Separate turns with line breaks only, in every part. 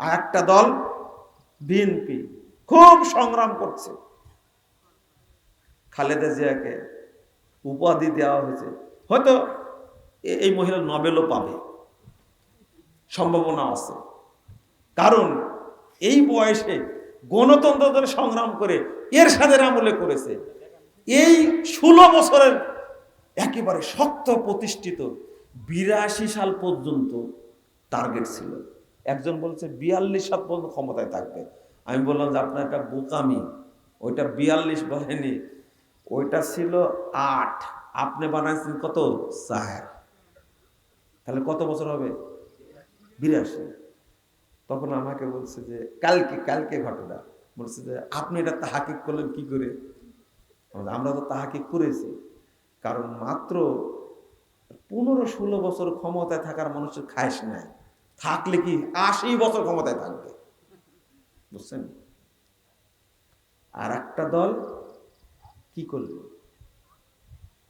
আর একটা দল বিএনপি খুব সংগ্রাম করছে। খালেদা জিয়াকে উপাধি দেওয়া হয়েছে। হয়তো এই মহিলা নোবেলও পাবে। সম্ভাবনা আছে। কারণ এই বয়সে গণতন্ত্র সংগ্রাম করে এর সাথে আমলে করেছে। এই ষোলো বছরের একেবারে শক্ত প্রতিষ্ঠিত বিরাশি সাল পর্যন্ত টার্গেট ছিল। একজন বলছে, বিয়াল্লিশ সাল পর্যন্ত ক্ষমতায় থাকবে। আমি বললাম যে, আপনার একটা বোকামি, ওইটা বিয়াল্লিশ বলেনি ওইটা ছিল আট। আপনি বানাইছেন কত? চার। তাহলে কত বছর হবে? বিরাশি। তখন আমাকে বলছে যে, কালকে কালকে ঘটনা। বলছে যে, আপনি এটা তাহাকিক করলেন কি করে? আমরা তো তাহাকিক করেছি। কারণ মাত্র পনেরো ষোলো বছর ক্ষমতায় থাকার মানুষের খায়স নাই। থাকলে কি আশি বছর ক্ষমতায় থাকবে? বুঝছেন? আর একটা দল কি করল?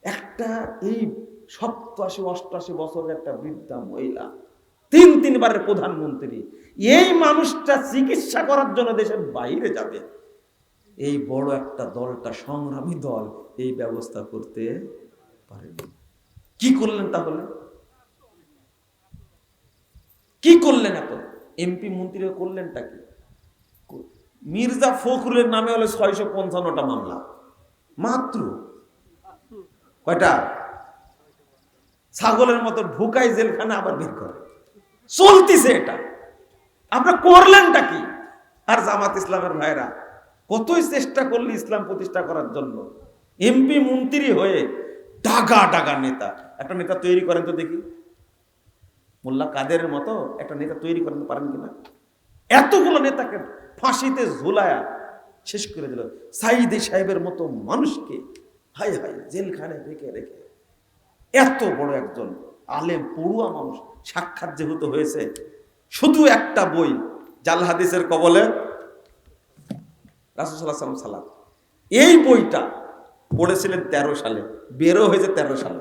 একটা এই সপ্তাশি, অষ্টাশি বছরের একটা বৃদ্ধা মহিলা, তিন, তিনবারের প্রধানমন্ত্রী, এই মানুষটা চিকিৎসা করার জন্য দেশের বাইরে যাবে। এই বড় একটা দলটা সংগ্রামী দল এই ব্যবস্থা করতে পারেনি। কি করলেন তাহলে? কি করলেন এত এমপি মন্ত্রী করলেনটা কি? মির্জা ফখরুলের নামে হলো ছয়শো পঞ্চান্নটা মামলা। মাত্র? কয়টা? ছাগলের মতো ঢুকাই জেলখানে আবার বের করে। চলতিছে এটা। আমরা করলেনটা কি? আর জামাত ইসলামের ভাইরা কতই চেষ্টা করলি ইসলাম প্রতিষ্ঠা করার জন্য? এমপি মন্ত্রী হয়ে ডাগা ডাগা নেতা। একটা নেতা তৈরি করেন তো দেখি। মোল্লা কাদের মতো একটা নেতা তৈরি করতে পারেন কিনা? এতগুলো নেতাকে ফাঁসিতে ঝুলায়া শেষ করে দিল। সাইদি সাহেবের মতো মানুষকে হাই হাই জেলখানে রেখে রেখে এত বড় একজন আলেম, পড়ুয়া মানুষ সাক্ষাৎ যেহেতু হয়েছে, শুধু একটা বই জাল হাদিসের কবলে রাসুসাল্লাহ সালাম এই বইটা পড়েছিলেন তেরো সালে, বেরো হয়েছে তেরো সালে।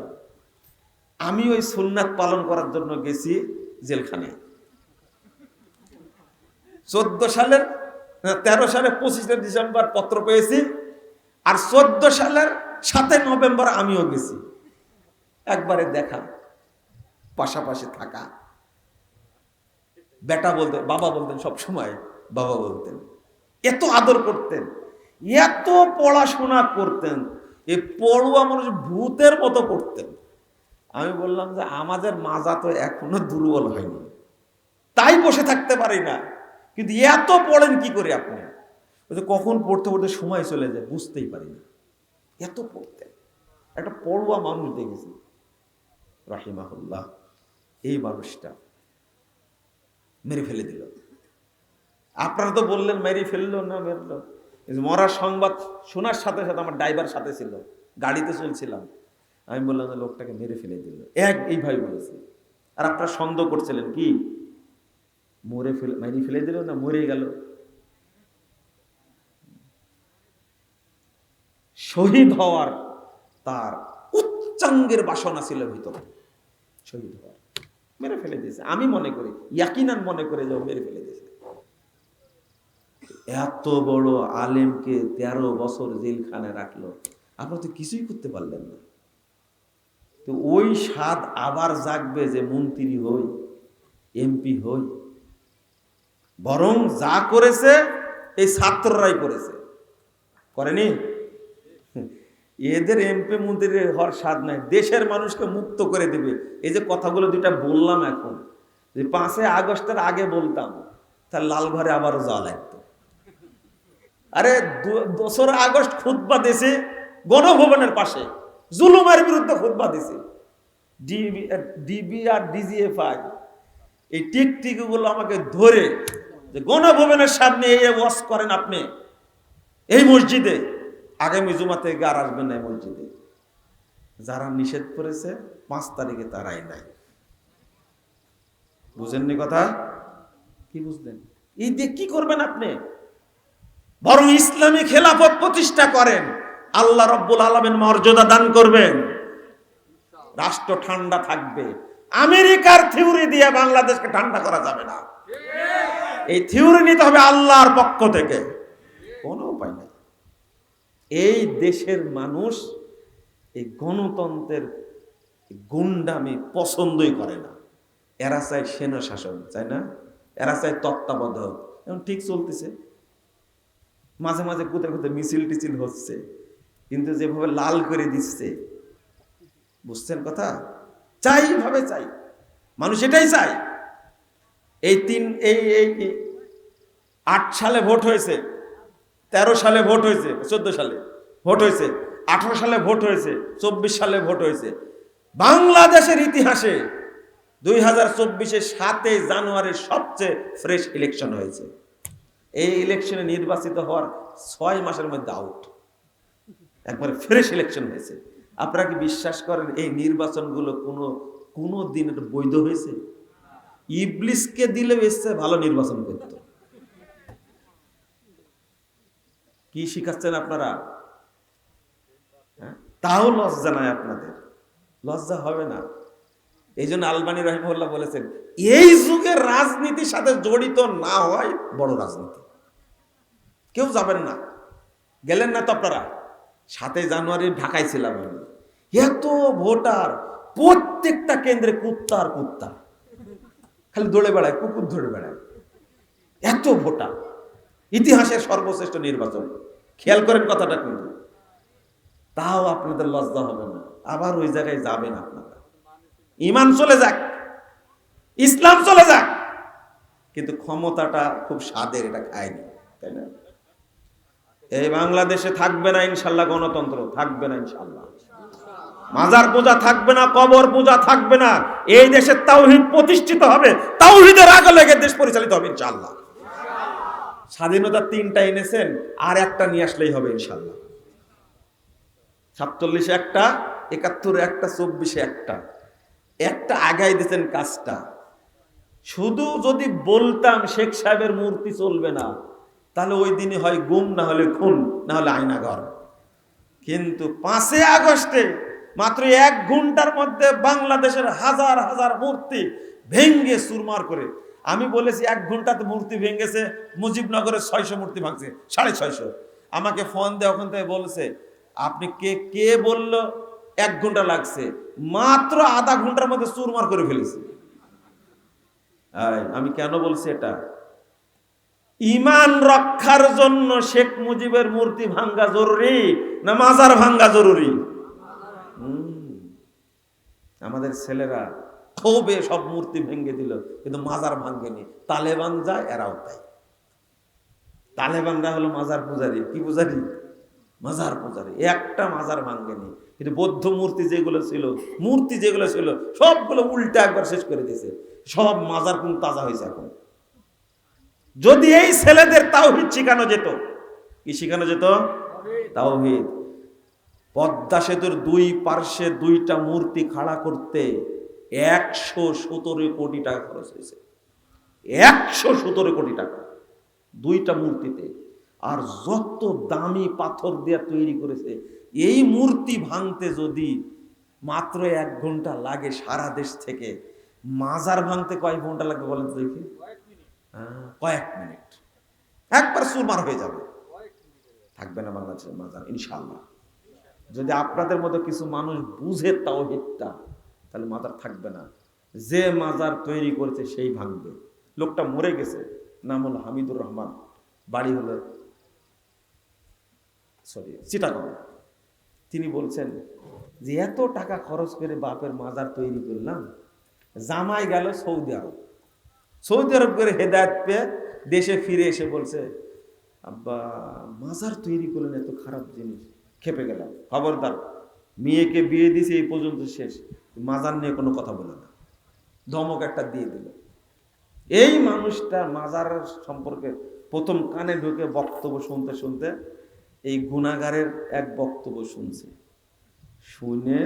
আমি ওই সুন্নাত পালন করার জন্য গেছি জেলখানে। চোদ্দ সালের তেরো সালের পঁচিশে ডিসেম্বর পত্র পেয়েছি, আর চোদ্দ সালের সাতই নভেম্বর আমিও গেছি। একবারে দেখা, পাশাপাশি থাকা। বেটা বলতেন, বাবা বলতেন সব সময় বাবা বলতেন, এত আদর করতেন, এত পড়াশোনা করতেন এই পড়ুয়া মানুষ ভূতের মতো করতেন। আমি বললাম যে আমাদের মাজা তো এখনও দুর্বল হয়নি। তাই বসে থাকতে পারি না। কিন্তু এত পড়েন কি করে আপনি? কখন পড়তে পড়তে সময় চলে যায়, বুঝতেই পারি না। এত পড়তে। একটা পড়ুয়া মানুষ দেখেছি, রাহিমাহুল্লাহ। এই মানুষটা মেরে ফেলে দিল। আপনারা তো বললেন, মেরে ফেলল না, মেরল। মরার সংবাদ শোনার সাথে সাথে আমার ড্রাইভার সাথে ছিল। গাড়িতে চলছিলাম। আমি বললাম লোকটাকে মেরে ফেলে দিল। এক এইভাবে বলেছি। আর আপনারা সন্দেহ করছিলেন, কি? মরে ফেলে, মেরে ফেলে দিল না মরে গেল? শহীদ হওয়ার তার উচ্চাঙ্গের বাসনা ছিল ভিতরে। শহীদ হওয়ার। মেরে ফেলে দিয়েছে। আমি মনে করি, ইয়াকিনান মনে করে যাও মেরে ফেলে দিয়েছে। এত বড় আলেমকে তেরো বছর জেলখানে রাখল। আপনারা তো কিছুই করতে পারলেন না। তো ওই স্বাদ আবার জাগবে যে মন্ত্রী হই, এমপি হই। বরং যা করেছে, এই ছাত্ররাই করেছে। করেনি? এদের এমপি মন্ত্রী হওয়ার স্বাদ নাই। দেশের মানুষকে মুক্ত করে দেবে। এই যে কথাগুলো দুইটা বললাম এখন, যে পাঁচে আগস্টের আগে বলতাম, তার লাল ঘরে আবারও যাওয়া লাগতো আরে দোসরা আগস্ট খুতবা দিছে গণভবনের পাশে। জুলুমের বিরুদ্ধে খুতবা দিছে। ডিবি ডিবি আর ডিজিএফআই এই টিকটিকগুলো আমাকে ধরে যে গণভবনের সামনে এই ওয়াশ করেন আপনি। এই মসজিদে, আগামী জুমা থেকে আর আসবেন না এই মসজিদে। যারা নিষেধ করেছে, পাঁচ তারিখে তারাই নাই। বুঝেননি কথা? কি বুঝলেন? এই দিয়ে কি করবেন আপনি? বরং ইসলামী খেলাফত প্রতিষ্ঠা করেন। আল্লাহ রব্বুল আলমেন মর্যাদা দান করবেন। রাষ্ট্র ঠান্ডা থাকবে। আমেরিকার থিওরি দিয়ে বাংলাদেশকে ঠান্ডা করা যাবে না। এই থিওরি নিতে হবে আল্লাহর পক্ষ থেকে। কোনো উপায় নাই। এই দেশের মানুষ এই গণতন্ত্রের গুন্ডামি পছন্দই করে না। এরা চায় সেনা শাসন চাই না? এরা চায় তত্ত্বাবধায়ক। এখন ঠিক চলতেছে। মাঝে মাঝে কোথায় কোথায় মিছিল টিছিল হচ্ছে। কিন্তু যেভাবে লাল করে দিচ্ছে, বুঝছেন কথা? চাই ভাবে চাই। মানুষ এটাই চাই এই তিন, এই এই আট সালে ভোট হয়েছে, তেরো সালে ভোট হয়েছে, চোদ্দ সালে ভোট হয়েছে, আঠারো সালে ভোট হয়েছে, চব্বিশ সালে ভোট হয়েছে। বাংলাদেশের ইতিহাসে দুই হাজার চব্বিশে সাতই জানুয়ারি সবচেয়ে ফ্রেশ ইলেকশন হয়েছে। এই ইলেকশনে নির্বাচিত হওয়ার ছয় মাসের মধ্যে আউট একবারে ফ্রেশ ইলেকশন হয়েছে। আপনারা কি বিশ্বাস করেন এই নির্বাচনগুলো কোনো কোনো দিন এটা বৈধ হয়েছে? ইবলিসকে দিলে এসছে ভালো নির্বাচন করতো। কি শিখাচ্ছেন আপনারা? হ্যাঁ? তাও লজ্জা নাই আপনাদের। লজ্জা হবে না। এই জন্য আলবানি রহিমুল্লাহ বলেছেন, এই যুগে রাজনীতির সাথে জড়িত না হয় বড় রাজনীতি। কেউ যাবেন না। গেলেন না তো আপনারা? সাতই জানুয়ারি ঢাকায় ছিলাম আমি। এত ভোটার, প্রত্যেকটা কেন্দ্রে কুত্তা আর কুত্তা। খালি দৌড়ে বেড়ায়, কুকুর ধরে বেড়ায়। এত ভোটার। ইতিহাসের সর্বশ্রেষ্ঠ নির্বাচন। খেয়াল করেন কথাটা কিন্তু। তাও আপনাদের লজ্জা হবে না। আবার ওই জায়গায় যাবেন আপনারা। ইমান চলে যাক। ইসলাম চলে যাক। কিন্তু ক্ষমতাটা খুব স্বাদের, এটা খায়নি, তাই না? এই বাংলাদেশে থাকবে না ইনশাল্লাহ গণতন্ত্র, থাকবে না ইনশাল্লাহ। মাজার পূজা থাকবে না, কবর পূজা থাকবে না, এই দেশে তাওহিদ প্রতিষ্ঠিত হবে, তাওহিদের আগে লেগে দেশ পরিচালিত হবে ইনশাল্লাহ। স্বাধীনতা তিনটা এনেছেন, আর একটা নিয়ে আসলেই হবে ইনশাল্লাহ। সাতচল্লিশে একটা, একাত্তরে একটা, চব্বিশে একটা। একটা আগাই দিতেন কাজটা। শুধু যদি বলতাম শেখ সাহেবের মূর্তি চলবে না তাহলে ওই দিনই হয় গুম না হলে খুন, না হলে আয়নাঘর। কিন্তু পাঁচে আগস্টে মাত্র এক ঘণ্টার মধ্যে বাংলাদেশের হাজার হাজার মূর্তি ভেঙ্গে সুরমার করে। আমি বলেছি এক ঘন্টাতে মূর্তি ভেঙেছে, মুজিবনগরের ছয়শো মূর্তি ভাঙছে, সাড়ে ছয়শো। আমাকে ফোন দিয়ে, ওখান থেকে বলছে, আপনি কে কে বলল? এক ঘণ্টা লাগছে। মাত্র আধা ঘণ্টার মধ্যে চুরমার করে ফেলেছি। আমি কেন বলছি এটা? ইমান রক্ষার জন্য শেখ মুজিবের মূর্তি ভাঙ্গা জরুরি না মাজার ভাঙ্গা জরুরি? আমাদের ছেলেরা ক্ষোভে সব মূর্তি ভেঙে দিল, কিন্তু মাজার ভাঙ্গেনি তালেবান যায়, এরাও তাই। তালেবানরা হলো মাজার পূজারি। কি পূজারি? মাজার পূজারি। একটা মাজার ভাঙ্গেনি কিন্তু বৌদ্ধ মূর্তি যেগুলো ছিল, মূর্তি যেগুলো ছিল, সবগুলো উল্টা একবার শেষ করে দিয়েছে। সব মাজার কোন তাজা হয়েছে এখন। যদি এই ছেলেদের তাওহিদ শিখানো যেত, কি শিখানো যেত? তাওহিদ। পদ্মা সেতুর দুই পার্শ্বে দুইটা মূর্তি খাড়া করতে একশো সতেরো কোটি টাকা খরচ হয়েছে। একশো সতেরো কোটি টাকা। দুইটা মূর্তিতে। আর যত দামি পাথর দিয়ে তৈরি করেছে, এই মূর্তি ভাঙতে যদি মাত্র এক ঘণ্টা লাগে সারা দেশ থেকে, মাজার ভাঙতে কয়েক ঘণ্টা লাগবে বলেন তো দেখি? কয়েক মিনিট। একবার সুরমার হয়ে যাবে। থাকবে না বাংলাদেশের মাজার ইনশাল্লাহ যদি আপনাদের মতো কিছু মানুষ বুঝে তাওহিদটা, তাহলে মাজার থাকবে না। যে মাজার তৈরি করেছে সেই ভাঙবে। লোকটা মরে গেছে। নাম হলো হামিদুর রহমান। বাড়ি হলো, সরি, চিটাগং। তিনি বলছেন যে, এত টাকা খরচ করে বাপের মাজার তৈরি করলাম, জামাই গেল সৌদি আরব। সৌদি আরব করে হেদায়ত পেয়ে দেশে ফিরে এসে বলছে, আব্বা, মাজার তৈরি করলেন এত খারাপ জিনিস, খেপে গেলাম। খবরদার, মেয়েকে বিয়ে দিয়েছে, এই পর্যন্ত শেষ। মাজার নিয়ে কোনো কথা বলে না। ধমক একটা দিয়ে দিল। এই মানুষটা মাজার সম্পর্কে প্রথম কানে ঢুকে বক্তব্য শুনতে শুনতে এই গুণাগারের এক বক্তব্য শুনছে। শুনে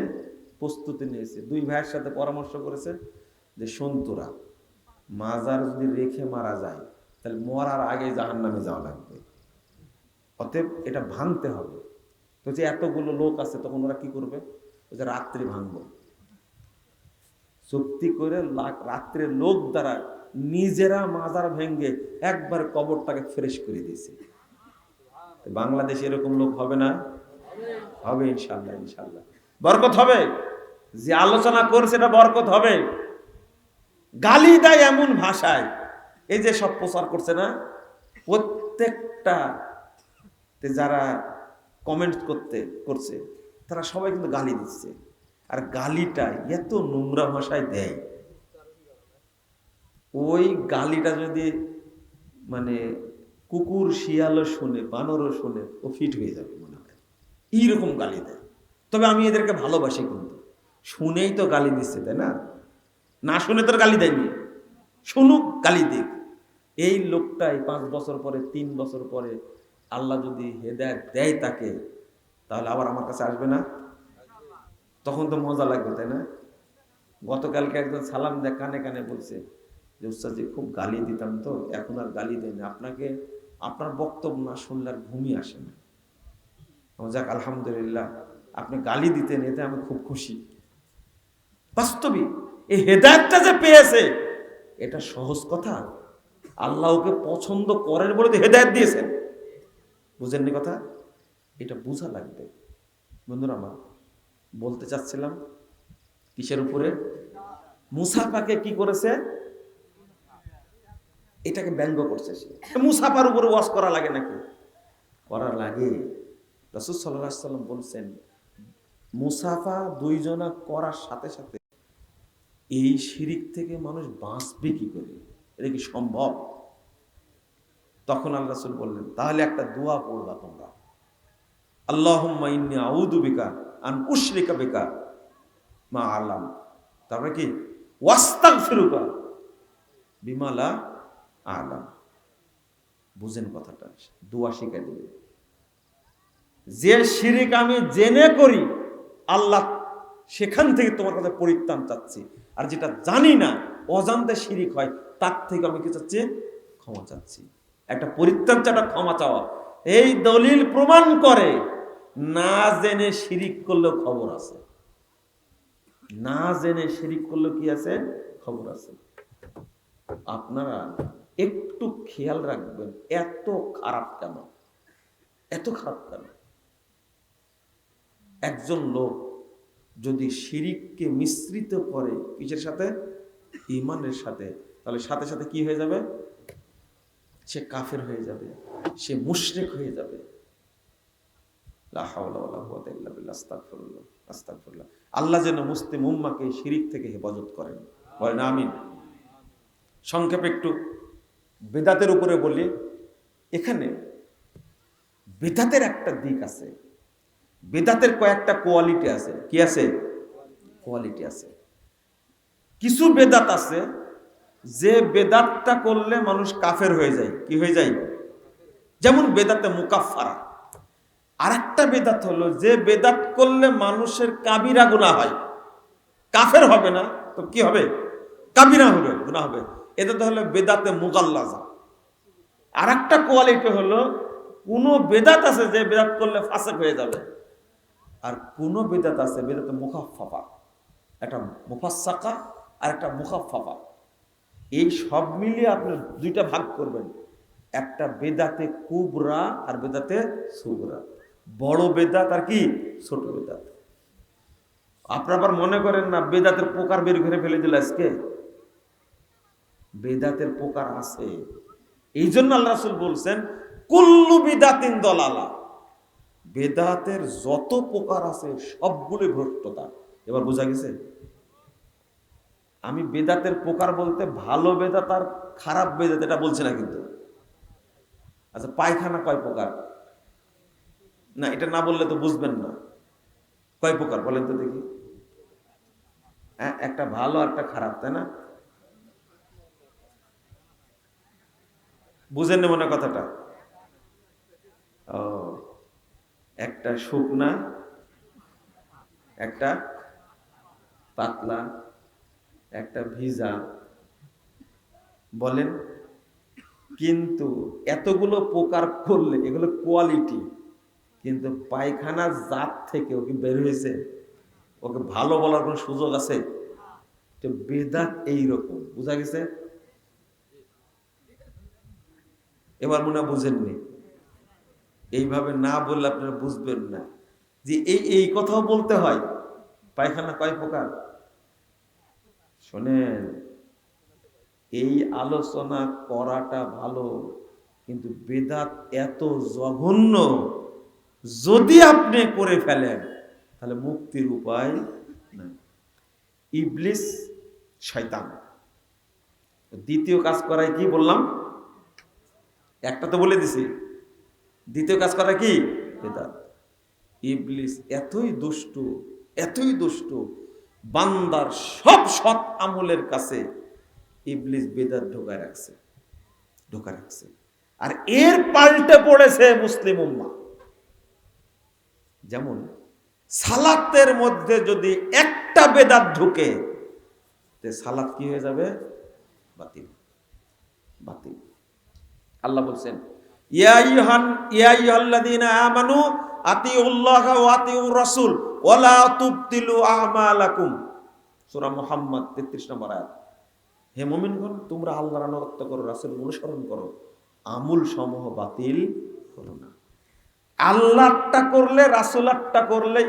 প্রস্তুতি নিয়েছে। দুই ভাইয়ের সাথে পরামর্শ করেছে যে সন্তরা মাজার যদি রেখে মারা যায়, তাহলে মরার আগে জাহান নামে যাওয়া লাগবে। অতএব এটা ভাঙতে হবে। তো যে এতগুলো লোক আছে, তখন ওরা কি করবে? ওই যে রাত্রি ভাঙবো। চুক্তি করে রাত্রে লোক দ্বারা নিজেরা মাজার ভেঙ্গে একবার কবরটাকে ফ্রেশ করে দিয়েছে। বাংলাদেশে এরকম লোক হবে না? হবে ইনশাল্লাহ ইনশাল্লাহ বরকত হবে। যে আলোচনা করছে, এটা বরকত হবে। গালি দেয় এমন ভাষায়। এই যে সব প্রচার করছে না? প্রত্যেকটা যারা কমেন্ট করতে, করছে, তারা সবাই কিন্তু গালি দিচ্ছে। আর গালিটা এত নোংরা ভাষায় দেয়। ওই গালিটা যদি মানে কুকুর শিয়ালও শুনে বানরও শুনে, ও ফিট হয়ে যাবে মনে হয়। এইরকম গালি দেয়। তবে আমি এদেরকে ভালোবাসি কিন্তু। শুনেই তো গালি দিচ্ছে, তাই না? না শুনে তোর গালি দেয়নি? শুনুক, গালি দিক। এই লোকটাই পাঁচ বছর পরে, তিন বছর পরে আল্লাহ যদি হেদায়ত দেয় তাকে, তাহলে আবার আমার কাছে আসবে না? তখন তো মজা লাগবে, তাই না? গতকালকে একজন সালাম দেয়, কানে কানে বলছে যে উস্তাদি খুব গালি দিতাম তো, এখন আর গালি দেয় না। আপনাকে, আপনার বক্তব্য না শুনলে আর ঘুমিয়ে আসে না। যাক, আলহামদুলিল্লাহ, আপনি গালি দিতেন, এতে আমি খুব খুশি। বাস্তবিক। এই হেদায়তটা যে পেয়েছে, এটা সহজ কথা। আল্লাহ ওকে পছন্দ করেন বলে হেদায়ত দিয়েছেন। বুঝেননি কথা? এটা বোঝা লাগবে। বন্ধুরা আমার, বলতে চাচ্ছিলাম, কিসের উপরে? মুসাফাকে কি করেছে? এটাকে ব্যঙ্গ করছে সে। মুসাফার উপরে ওয়াশ করা লাগে নাকি? করা লাগে। রসুল সাল্লাহ সাল্লাম বলছেন, মুসাফা দুইজনা করার সাথে সাথে এই শিরিক থেকে মানুষ বাঁচবে কি করে? এটা কি সম্ভব? তখন আল্লাহ রাসূল বললেন, তাহলে একটা দোয়া পড়বা তোমরা। আল্লাহুম্মা ইন্নী আউযু বিকা আন উশরিকা বিকা মা আলাম তারপরে কি? ওয়াস্তাগফিরুকা বিমা লা আলাম। বুঝেন কথাটা, দোয়া শিখাই দেবে যে শিরিক আমি জেনে করি, আল্লাহ সেখান থেকে তোমার কাছে পরিত্রাণ চাচ্ছি। আর যেটা জানি না, অজান্তে শিরিক হয়, তার থেকে আমি কি চাচ্ছি? ক্ষমা চাচ্ছি। একটা পরিত্রাণ চাটা ক্ষমা চাওয়া। এই দলিল প্রমাণ করে, না জেনে শিরিক করলেও খবর আছে। না জেনে শিরিক করলেও কি আছে? খবর আছে। আপনারা একটু খেয়াল রাখবেন, এত খারাপ কেন? এত খারাপ কেন? একজন লোক যদি শিরিককে মিশ্রিত করে কিসের সাথে? ইমানের সাথে। তাহলে সাথে সাথে কি হয়ে যাবে? সে কাফের হয়ে যাবে, সে মুশরিক হয়ে যাবে। আল্লাহ যেন মুসলিম উম্মাকে শিরিক থেকে হেফাজত করেন। বলেন আমিন। সংক্ষেপে একটু বেদাতের উপরে বলি, এখানে বেদাতের একটা দিক আছে। বেদাতের কয়েকটা কোয়ালিটি আছে। কি আছে? কোয়ালিটি আছে। কিছু বেদাত আছে, যে বেদাতটা করলে মানুষ কাফের হয়ে যায়। কি হয়ে যায়? যেমন বেদাতে মুকাফারা আর একটা বেদাত হলো, যে বেদাত করলে মানুষের কাবিরা গুণা হয়। কাফের হবে না, তো কি হবে? কাবিরা হবে গুণা হবে। এটা তো হলো বেদাতে মুগাল্লাজা। আর একটা কোয়ালিটি হলো, কোনো বেদাত আছে যে বেদাত করলে ফাসেক হয়ে যাবে। আর কোনো বেদাত আছে, বেদাতে মুখাফাফা একটা মুফাসাকা আর একটা মুখাফাফা এই সব মিলিয়ে আপনি দুইটা ভাগ করবেন। একটা বেদাতে কুবরা আর বেদাতে সুবরা। বড় বেদাত আর কি? ছোট বেদাত। আপনার আবার মনে করেন না, বেদাতের পোকার বের করে ফেলে দিল আজকে? বেদাতের পোকার আছে। এই জন্য আল্লাহ রাসুল বলছেন, কুল্লু বিদাতিন দলালা। বেদাতের যত প্রকার আছে সবগুলো ভ্রষ্টতা। এবার বোঝা গেছে? আমি বেদাতের প্রকার বলতে ভালো বেদাত আর খারাপ বেদাত, এটা বলছি না কিন্তু। আচ্ছা পায়খানা কয় প্রকার? না, এটা না বললে তো বুঝবেন না। কয় প্রকার বলেন তো দেখি। হ্যাঁ একটা ভালো, আর একটা খারাপ, তাই না? বুঝেন না মনে কথাটা? ও। একটা শুকনা, একটা পাতলা, একটা ভিজা বলেন। কিন্তু এতগুলো প্রকার করলে, এগুলো কোয়ালিটি কিন্তু পায়খানার জাত থেকে ওকে বের হয়েছে, ওকে ভালো বলার কোনো সুযোগ আছে? তো বেদাত এইরকম, বুঝা গেছে? এবার মনে বুঝেননি। এইভাবে না বললে আপনারা বুঝবেন না যে এই এই কথাও বলতে হয়। পায়খানা কয় প্রকার? শোনেন, এই আলোচনা করাটা ভালো, কিন্তু বেদাত এত জঘন্য, যদি আপনি করে ফেলেন, তাহলে মুক্তির উপায় ইবলিস শয়তান। দ্বিতীয় কাজ করায় কি বললাম? একটা তো বলে দিছি। দ্বিতীয় কাজ করা কি? বেদাত। ইবলিস এতই দুষ্ট এতই দুষ্ট, বান্দার সব সৎ আমলের কাছে ইবলিস বেদাত ঢোকায় রাখছে ঢোকা রাখছে। আর এর পাল্টে পড়েছে মুসলিম উম্মা। যেমন, সালাতের মধ্যে যদি একটা বেদাত ঢুকে সালাত কি হয়ে যাবে? বাতিল। বাতিল। আল্লাহ বলছেন আতিউল্লাহ ওয়া আতিউর রাসূল ওয়ালা তুবতিলু আমালাকুম। সূরা মুহাম্মদ 33 নম্বর আয়াত। হে মুমিনগণ, তোমরা করো অনুসরণ করো। আমল সমূহ বাতিল করো না। আল্লাহটা করলে, রাসূলারটা করলে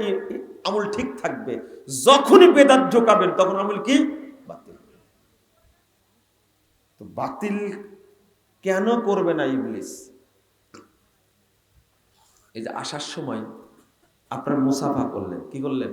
আমল ঠিক থাকবে। যখনই বেদাত ঢোকাবেন, তখন আমল কি? বাতিল তো বাতিল কেন করবে না ইবলিস? এই যে আসার সময় আপনার মুসাফা করলেন কি করলেন?